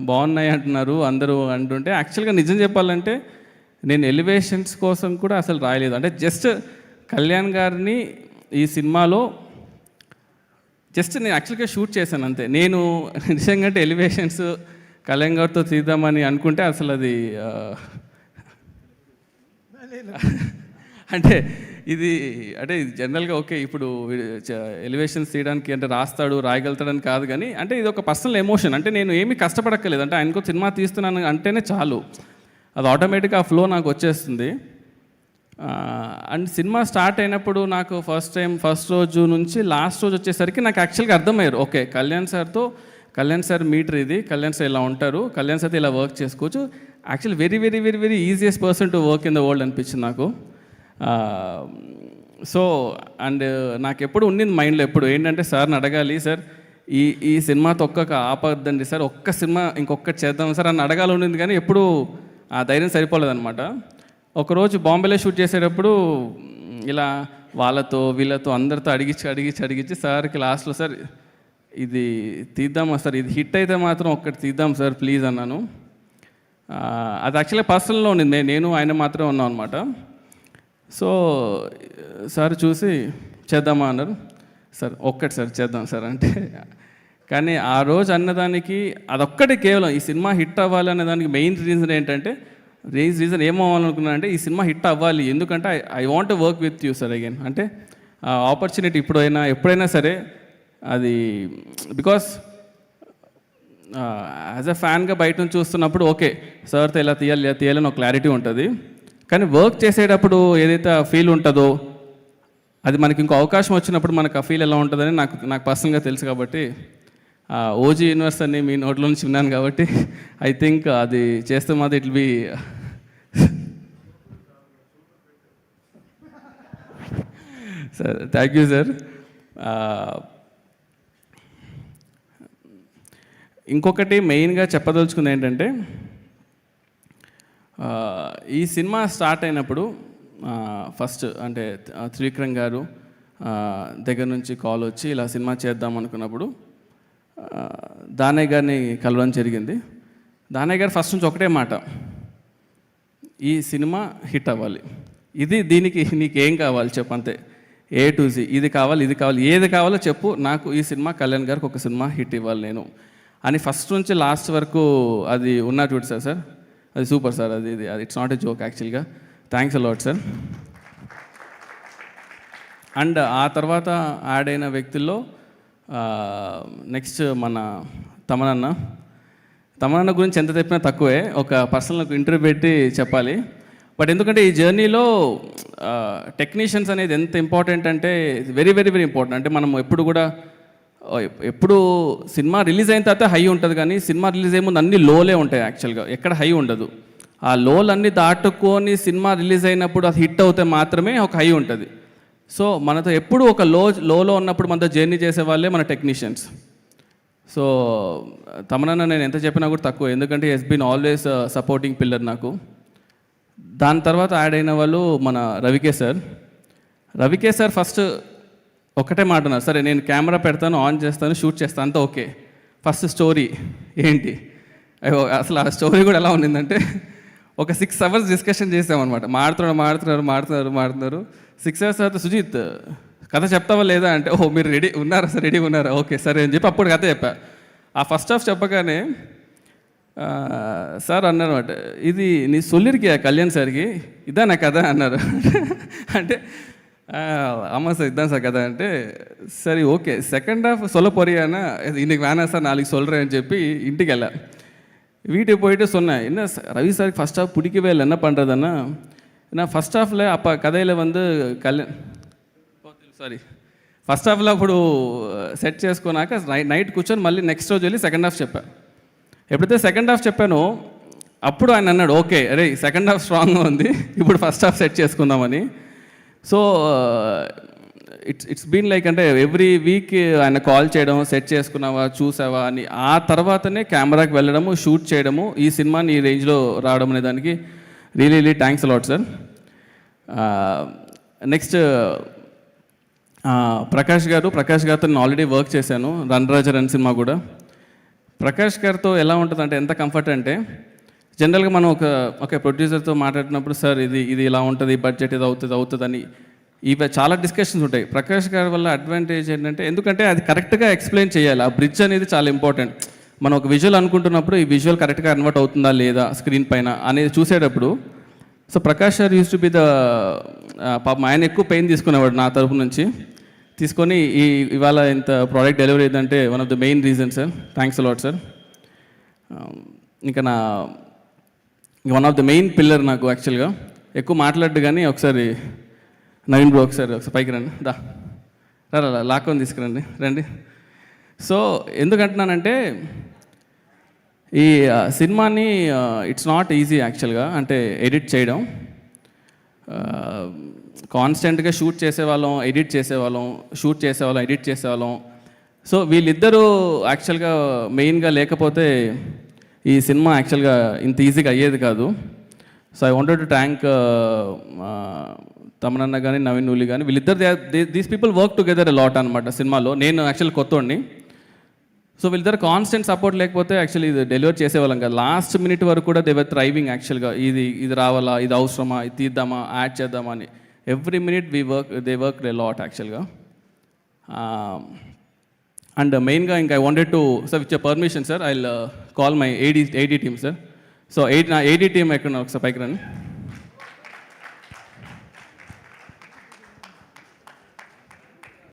బాగున్నాయి అంటున్నారు అందరూ అంటుంటే యాక్చువల్గా నిజం చెప్పాలంటే నేను ఎలివేషన్స్ కోసం కూడా అసలు రాయలేదు. అంటే జస్ట్ కళ్యాణ్ గారిని ఈ సినిమాలో జస్ట్ నేను యాక్చువల్గా షూట్ చేశాను అంతే. నేను నిజంగా అంటే ఎలివేషన్స్ కళ్యాణ్ గారితో తీద్దామని అనుకుంటే అసలు అది అంటే ఇది అంటే జనరల్గా ఓకే ఇప్పుడు ఎలివేషన్స్ తీయడానికి అంటే రాస్తాడు రాయగలుగుతాడని కాదు కానీ అంటే ఇది ఒక పర్సనల్ ఎమోషన్ అంటే నేను ఏమీ కష్టపడక్కర్లేదు. అంటే ఆయనకు సినిమా తీస్తున్నాను అంటేనే చాలు. అది ఆటోమేటిక్గా ఆ ఫ్లో నాకు వచ్చేస్తుంది. అండ్ సినిమా స్టార్ట్ అయినప్పుడు నాకు ఫస్ట్ టైం ఫస్ట్ రోజు నుంచి లాస్ట్ రోజు వచ్చేసరికి నాకు యాక్చువల్గా అర్థమయ్యారు. ఓకే కళ్యాణ్ సార్తో కళ్యాణ్ సార్ మీటర్ ఇది కళ్యాణ్ సార్ ఇలా ఉంటారు కళ్యాణ్ సార్తో ఇలా వర్క్ చేసుకోవచ్చు. Actual very very very very easiest person to work in the world అనిపించింది నాకు. సో అండ్ నాకు ఎప్పుడు ఉండింది మైండ్లో ఎప్పుడు? ఏంటంటే సార్ని అడగాలి సార్ ఈ ఈ సినిమాతో ఒక్క ఆపద్దండి సార్ ఒక్క సినిమా ఇంకొకటి చేద్దాం సార్ అని అడగాలి ఉండింది కానీ ఎప్పుడు ఆ ధైర్యం సరిపోలేదన్నమాట. ఒకరోజు బాంబేలో షూట్ చేసేటప్పుడు ఇలా వాళ్ళతో వీళ్ళతో అందరితో అడిగించి అడిగించి అడిగించి సార్కి లాస్ట్లో సార్ ఇది తీద్దామా సార్ ఇది హిట్ అయితే మాత్రం ఒక్కటి తీద్దాం సార్ ప్లీజ్ అన్నాను. అది యాక్చువల్లీ పర్సనల్లో ఉండింది నేను ఆయన మాత్రమే ఉన్నాం అనమాట సో సార్ చూసి చేద్దామా అన్నారు. సార్ ఒక్కటి సార్ చేద్దాం సార్ అంటే కానీ ఆ రోజు అన్నదానికి అదొక్కటి కేవలం ఈ సినిమా హిట్ అవ్వాలి అనే దానికి మెయిన్ రీజన్ ఏంటంటే రీజ్ రీజన్ ఏమవ్వాలనుకున్నా అంటే ఈ సినిమా హిట్ అవ్వాలి. ఎందుకంటే I want work with you sir again. అంటే ఆపర్చునిటీ ఇప్పుడైనా ఎప్పుడైనా సరే అది బికాస్ యాజ్ అ ఫ్యాన్గా బయట నుంచి చూస్తున్నప్పుడు ఓకే సార్తో ఇలా తీయాలి ఇలా తీయాలని ఒక క్లారిటీ ఉంటుంది. కానీ వర్క్ చేసేటప్పుడు ఏదైతే ఫీల్ ఉంటుందో అది మనకి ఇంకో అవకాశం వచ్చినప్పుడు మనకు ఆ ఫీల్ ఎలా ఉంటుందని నాకు నాకు పర్సనల్గా తెలుసు కాబట్టి ఓజీ యూనివర్స్ అని మీ నోట్లో నుంచి విన్నాను కాబట్టి ఐ థింక్ అది చేస్తే మాది it be sir thank you sir ఇంకొకటి మెయిన్గా చెప్పదలుచుకుంది ఏంటంటే ఈ సినిమా స్టార్ట్ అయినప్పుడు ఫస్ట్ అంటే త్రివిక్రమ్ గారు దగ్గర నుంచి కాల్ వచ్చి ఇలా సినిమా చేద్దాం అనుకున్నప్పుడు దానయ్య గారిని కలవడం జరిగింది. దానయ్య గారు ఫస్ట్ నుంచి ఒకటే మాట ఈ సినిమా హిట్ అవ్వాలి. ఇది దీనికి నీకేం కావాలి చెప్పు అంతే. ఏ టు జీ ఇది కావాలి ఇది కావాలి ఏది కావాలో చెప్పు నాకు ఈ సినిమా కళ్యాణ్ గారికి ఒక సినిమా హిట్ ఇవ్వాలి నేను. అని ఫస్ట్ నుంచి లాస్ట్ వరకు అది ఉన్నా చూడు సార్ సార్. అది సూపర్ సార్ అది ఇది అది. ఇట్స్ నాట్ ఎ జోక్ యాక్చువల్గా thanks a lot sir and ఆ తర్వాత యాడ్ అయిన వ్యక్తుల్లో నెక్స్ట్ మన తమనన్న. తమనన్న గురించి ఎంత చెప్పినా తక్కువే. ఒక పర్సనల్ ఇంటర్వ్యూ పెట్టి చెప్పాలి. బట్ ఎందుకంటే ఈ జర్నీలో టెక్నీషియన్స్ అనేది ఎంత ఇంపార్టెంట్ అంటే వెరీ వెరీ వెరీ ఇంపార్టెంట్ అంటే మనం ఎప్పుడు కూడా ఎప్పుడు సినిమా రిలీజ్ అయిన తర్వాత హై ఉంటుంది కానీ సినిమా రిలీజ్ అయ్యే ముందు అన్ని లోలే ఉంటాయి యాక్చువల్గా. ఎక్కడ హై ఉండదు. ఆ లోలన్నీ దాటుకొని సినిమా రిలీజ్ అయినప్పుడు అది హిట్ అవుతే మాత్రమే ఒక హై ఉంటుంది. సో మనతో ఎప్పుడు ఒక లో లోలో ఉన్నప్పుడు మనతో జర్నీ చేసే వాళ్ళే మన టెక్నీషియన్స్. సో తమనన్న నేను ఎంత చెప్పినా కూడా తక్కువ. ఎందుకంటే has been always supporting pillar నాకు. దాని తర్వాత యాడ్ అయిన వాళ్ళు మన రవికే సార్ రవికే సార్ ఫస్ట్ ఒకటే మాట ఉన్నారు సరే నేను కెమెరా పెడతాను ఆన్ చేస్తాను షూట్ చేస్తాను అంతా ఓకే. ఫస్ట్ స్టోరీ ఏంటి? అయ్యో, అసలు ఆ స్టోరీ కూడా ఎలా ఉండిందంటే ఒక సిక్స్ అవర్స్ డిస్కషన్ చేసామన్నమాట. మాడుతున్నారు మాడుతున్నారు మాడుతున్నారు మాడుతున్నారు. సిక్స్ అవర్స్ తర్వాత సుజిత్ కథ చెప్తావా లేదా? అంటే ఓ మీరు రెడీ ఉన్నారా సార్? రెడీ ఉన్నారా? ఓకే సరే అని చెప్పి అప్పుడు కథ చెప్పా. ఆ ఫస్ట్ హాఫ్ చెప్పగానే సార్ అన్నారు ఇది నీ సొల్లిరికి కళ్యాణ్ సార్కి? ఇదా నా కథ? అన్నారు. అంటే ஆமாம் சார் இதான் சார் கதை అంటే సరే ఓకే సెకండ్ హాఫ్ சொல்ல போறியானா இன்னைக்கு வேணாம் சார் நாளைக்கு சொல்கிறேன்னு చెప్పి ఇంటికి వెళ్ళా வீட்டுக்கு போயிட்டு சொன்னேன் என்ன ச- ரவி சாருக்கு ஃபஸ்ட் ஹாஃப் பிடிக்கவே இல்லை என்ன பண்ணுறதுன்னா நான் ఫస్ట్ హాఫ్లో அப்போ కథలో வந்து కళ్యాణ్ సారీ ఫస్ట్ హాఫ్లో అప్పుడు సెట్ చేసుకున్నాక నైట్ నైట్ కూర్చొని మళ్ళీ నెక్స్ట్ రోజు వెళ్ళి సెకండ్ హాఫ్ చెప్పా ఎప్పుడైతే సెకండ్ హాఫ్ చెప్పానో అప్పుడు ఆయన అన్నాడు ఓకే అరే సెకండ్ హాఫ్ స్ట్రాంగ్గా ఉంది ఇప్పుడు ఫస్ట్ హాఫ్ సెట్ చేసుకుందామని So it's it's been like అంటే ఎవ్రీ వీక్ ఆయన కాల్ చేయడం సెట్ చేసుకున్నావా చూసావా అని ఆ తర్వాతనే కెమెరాకి వెళ్ళడము షూట్ చేయడము ఈ సినిమాని ఈ రేంజ్లో రావడం అనే దానికి really really thanks a lot sir next Prakash garu Prakash గారితో నేను ఆల్రెడీ వర్క్ చేశాను రన్ రాజర్ అని సినిమా కూడా. ప్రకాష్ గారితో ఎలా ఉంటుంది అంటే ఎంత కంఫర్ట్ అంటే జనరల్గా మనం ఒక ఒక ప్రొడ్యూసర్తో మాట్లాడినప్పుడు సార్ ఇది ఇది ఇలా ఉంటుంది బడ్జెట్ ఇది అవుతుంది అవుతుంది అని ఇవి చాలా డిస్కషన్స్ ఉంటాయి. ప్రకాష్ గారి వల్ల అడ్వాంటేజ్ ఏంటంటే ఎందుకంటే అది కరెక్ట్గా ఎక్స్ప్లెయిన్ చేయాలి. ఆ బ్రిడ్జ్ అనేది చాలా ఇంపార్టెంట్ మనం ఒక విజువల్ అనుకుంటున్నప్పుడు ఈ విజువల్ కరెక్ట్గా కన్వర్ట్ అవుతుందా లేదా స్క్రీన్ పైన అనేది చూసేటప్పుడు so Prakash sir used to be the పాపం ఆయన ఎక్కువ పెయిన్ తీసుకునేవాడు నా తరపు నుంచి. తీసుకొని ఈ ఇవాళ ఇంత ప్రోడక్ట్ డెలివరీ అయిందంటే one of the main reason sir thanks a lot sir ఇంకా నా one of the main pillar నాకు యాక్చువల్గా ఎక్కువ మాట్లాడ్డు కానీ ఒకసారి నవీన్ బ్రో ఒకసారి ఒకసారి పైకి రండి. దా. రా లాక్కొని తీసుకురండి. రండి. సో ఎందుకంటున్నానంటే ఈ సినిమాని ఇట్స్ నాట్ ఈజీ యాక్చువల్గా అంటే ఎడిట్ చేయడం. కాన్స్టెంట్గా షూట్ చేసేవాళ్ళం ఎడిట్ చేసేవాళ్ళం షూట్ చేసేవాళ్ళం ఎడిట్ చేసేవాళ్ళం. సో వీళ్ళిద్దరూ యాక్చువల్గా మెయిన్గా లేకపోతే ఈ సినిమా యాక్చువల్గా ఇంత ఈజీగా అయ్యేది కాదు. So I wanted to thank తమనన్న కానీ నవీన్ నూలి కానీ వీళ్ళిద్దరు these people work together lot అనమాట సినిమాలో. నేను యాక్చువల్ కొత్తోడిని. సో వీళ్ళిద్దరు కాన్స్టెంట్ సపోర్ట్ లేకపోతే యాక్చువల్లీ ఇది డెలివర్ చేసేవాళ్ళం కదా. లాస్ట్ మినిట్ వరకు కూడా దేవర్ థ్రైవింగ్ యాక్చువల్గా ఇది ఇది రావాలా ఇది అవసరమా ఇది తీద్దామా యాడ్ చేద్దామా అని. Every minute we work they work day lot యాక్చువల్గా అండ్ మెయిన్గా ఇంకా I wanted to sir which permission sir I call my AD AD team sir so eight నా ఏడీ టీమ్ ఎక్కడ ఒకసారి పైకి రండి.